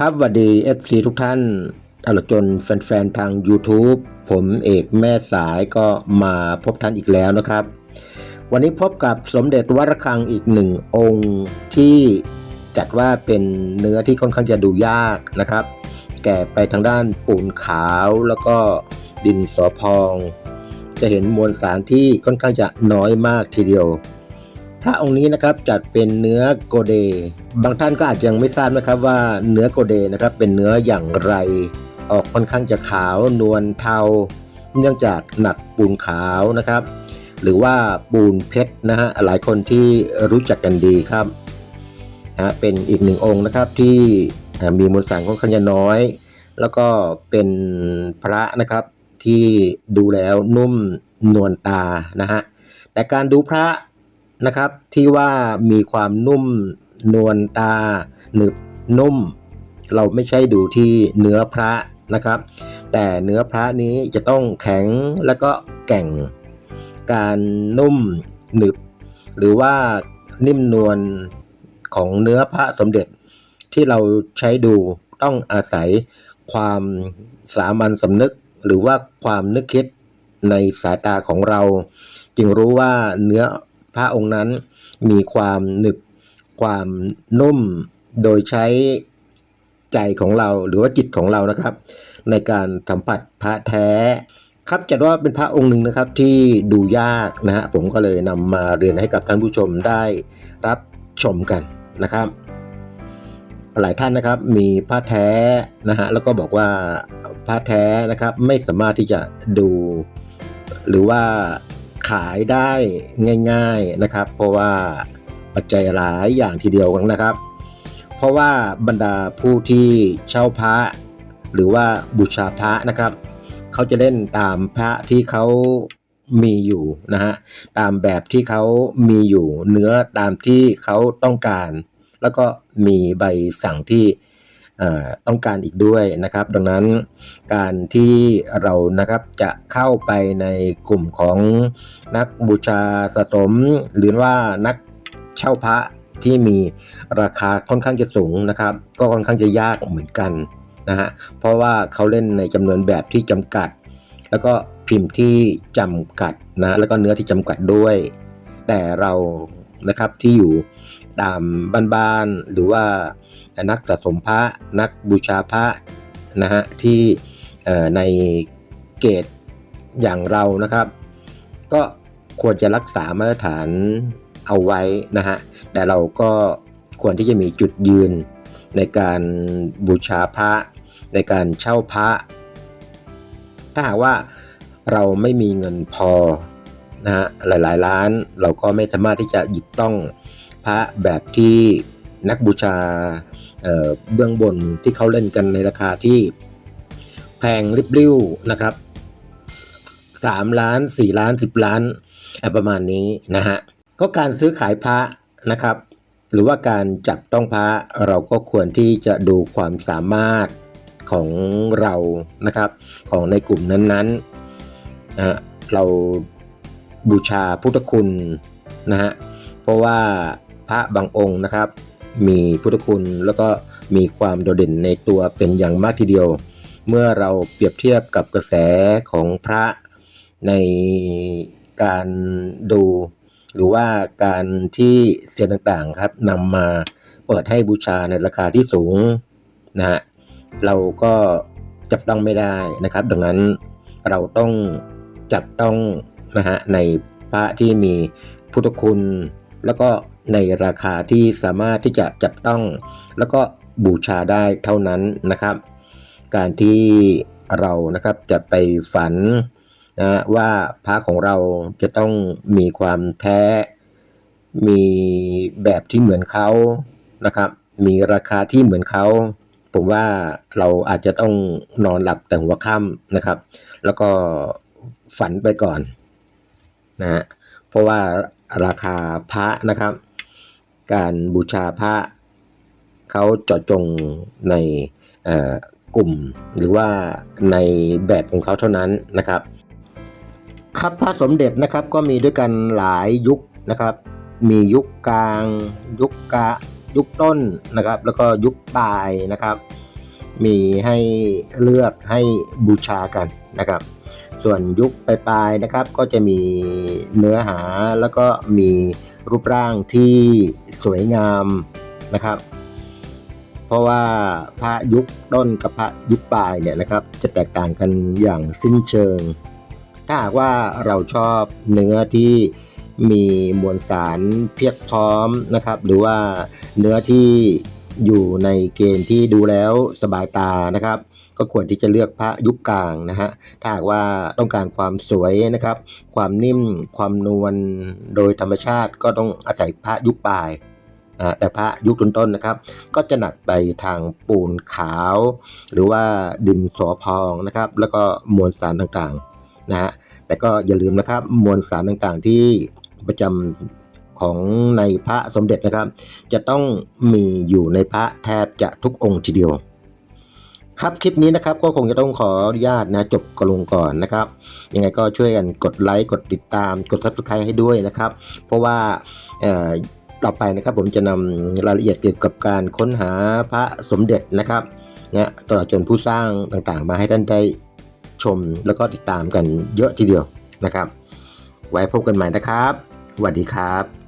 ครับสวัสดี FC ทุกท่านตลอดจนแฟนๆ ทาง YouTube ผมเอกแม่สายก็มาพบท่านอีกแล้วนะครับ วันนี้พบกับสมเด็จวัดระฆังอีกหนึ่งองค์ที่จัดว่าเป็นเนื้อที่ค่อนข้างจะดูยากนะครับ แก่ไปทางด้านปูนขาวแล้วก็ดินสอพอง จะเห็นมวลสารที่ค่อนข้างจะน้อยมากทีเดียว พระองค์นี้นะครับจัดเป็นเนื้อโกเด บางท่านก็อาจจะยังไม่ทราบนะครับว่าเนื้อโกเดนะครับเป็นเนื้ออย่างไร ออกค่อนข้างจะขาวนวลเทา เนื่องจากหนักปูนขาวนะครับ หรือว่าปูนเพชรนะฮะหลายคนที่รู้จักกันดีครับนะเป็นอีกหนึ่งองค์นะครับที่มีมวลสารค่อนข้างจะน้อย แล้วก็เป็นพระนะครับที่ดูแล้วนุ่มนวลตานะฮะแต่การดูพระ นะครับ ที่ว่ามีความนุ่มนวลตา หนึบนุ่ม เราไม่ใช่ดูที่เนื้อพระนะครับ แต่เนื้อพระนี้จะต้องแข็งแล้วก็แก่ง การนุ่มหนึบ หรือว่านิ่มนวลของเนื้อพระสมเด็จที่เราใช้ดูต้องอาศัยความสามัญสำนึกหรือว่าความนึกคิดในสายตาของเรา จึงรู้ว่าเนื้อ พระองค์นั้นมีความหนึบความนุ่มโดยใช้ใจของเราหรือว่าจิตของเรานะครับ ในการสัมผัสพระแท้ครับจัดว่าเป็นพระองค์หนึ่งนะครับที่ดูยากนะฮะผมก็เลยนำมาเรียนให้กับท่านผู้ชมได้รับชมกันนะครับ หลายท่านนะครับมีพระแท้นะฮะแล้วก็บอกว่าพระแท้นะครับไม่สามารถที่จะดูหรือว่า ขายได้ง่ายๆนะครับ เพราะว่าปัจจัยหลายอย่างทีเดียวนะครับ เพราะว่าบรรดาผู้ที่เช่าพระหรือว่าบูชาพระนะครับ เขาจะเล่นตามพระที่เขามีอยู่นะฮะตามแบบที่เขามีอยู่เนื้อตามที่เขาต้องการ แล้วก็มีใบสั่งที่ ต้องการอีกด้วยนะครับ ดังนั้นการที่เรานะครับจะเข้าไปในกลุ่มของนักบูชาสะสม หรือว่านักเช่าพระที่มีราคาค่อนข้างจะสูงนะครับ ก็ค่อนข้างจะยากเหมือนกันนะฮะเพราะว่าเขาเล่นในจำนวนแบบที่จำกัด แล้วก็พิมพ์ที่จำกัดนะแล้วก็เนื้อที่จำกัดด้วย แต่เรา นะครับที่อยู่ตามบ้านๆหรือว่านักสะสมพระนักบูชาพระนะฮะที่ในเกตอย่างเรานะครับ ก็ควรจะรักษามาตรฐานเอาไว้นะฮะแต่เราก็ควรที่จะมีจุดยืนในการบูชาพระ ในการเช่าพระ ถ้าหากว่าเราไม่มีเงินพอ นะฮะหลายๆล้านเราก็ไม่สามารถที่จะหยิบต้องพระแบบที่นักบูชาเเบื้องบนที่เขาเล่นกันในราคาที่แพงริบลิ่วนะครับ3ล้าน4ล้าน10ล้านประมาณนี้นะฮะก็การซื้อขายพระนะครับ หรือว่าการจับต้องพระเราก็ควรที่จะดูความสามารถของเรานะครับ ของในกลุ่มนั้นๆนะฮะเรา บูชาพุทธคุณนะฮะเพราะว่าพระบางองค์นะครับ มีพุทธคุณแล้วก็มีความโดดเด่นในตัวเป็นอย่างมากทีเดียว เมื่อเราเปรียบเทียบกับกระแสของพระในการดู หรือว่าการที่เซียนต่างๆครับนำมาเปิดให้บูชาในราคาที่สูงนะฮะเราก็จับต้องไม่ได้นะครับ ดังนั้นเราต้องจับต้อง นะฮะในพระที่มีพุทธคุณ แล้วก็ในราคาที่สามารถที่จะจับต้อง แล้วก็บูชาได้เท่านั้นนะครับ การที่เรานะครับจะไปฝันนะว่าพระของเราจะต้องมีความแท้ มีแบบที่เหมือนเขานะครับ มีราคาที่เหมือนเขาผมว่าเราอาจจะต้องนอนหลับแต่หัวค่ำนะครับ แล้วก็ฝันไปก่อน นะฮะเพราะว่าราคาพระนะครับ การบูชาพระเขาเจาะจงในกลุ่มหรือว่าในแบบของเขาเท่านั้นนะครับ ครับพระสมเด็จนะครับก็มีด้วยกันหลายยุคนะครับ มียุคกลาง ยุคกะยุคต้นนะครับ แล้วก็ยุคปลายนะครับ มีให้เลือกให้บูชากันนะครับ ส่วนยุคปลายๆนะครับก็จะมีเนื้อหาแล้วก็มีรูปร่างที่สวยงามนะครับ เพราะว่าพระยุคต้นกับพระยุคปลายเนี่ยนะครับ จะแตกต่างกันอย่างสิ้นเชิง ถ้าหากว่าเราชอบเนื้อที่มีมวลสารเพียบพร้อมนะครับ หรือว่าเนื้อที่อยู่ในเกณฑ์ที่ดูแล้วสบายตานะครับ ก็ควรที่จะเลือกพระยุคกลางนะฮะถ้าหากว่าต้องการความสวยนะครับ ความนิ่มความนวลโดยธรรมชาติก็ต้องอาศัยพระยุคปลายอ่าแต่พระยุคต้นๆนะครับ ก็จะหนักไปทางปูนขาว หรือว่าดินสอพองนะครับ แล้วก็มวลสารต่างๆนะฮะแต่ก็อย่าลืมนะครับมวลสารต่างๆที่ประจำของในพระสมเด็จนะครับ จะต้องมีอยู่ในพระแทบจะทุกองค์ทีเดียว ครับคลิปนี้นะครับก็คงจะต้องขออนุญาตนะจบกระลงก่อนนะครับยังไงก็ช่วยกันกดไลค์กดติดตามกด subscribe ให้ด้วยนะครับ เพราะว่าต่อไปนะครับผมจะนำรายละเอียดเกี่ยวกับการค้นหาพระสมเด็จนะครับนะตลอดจนผู้สร้างต่างๆ มาให้ท่านได้ชมแล้วก็ติดตามกันเยอะทีเดียวนะครับ ไว้พบกันใหม่นะครับสวัสดีครับ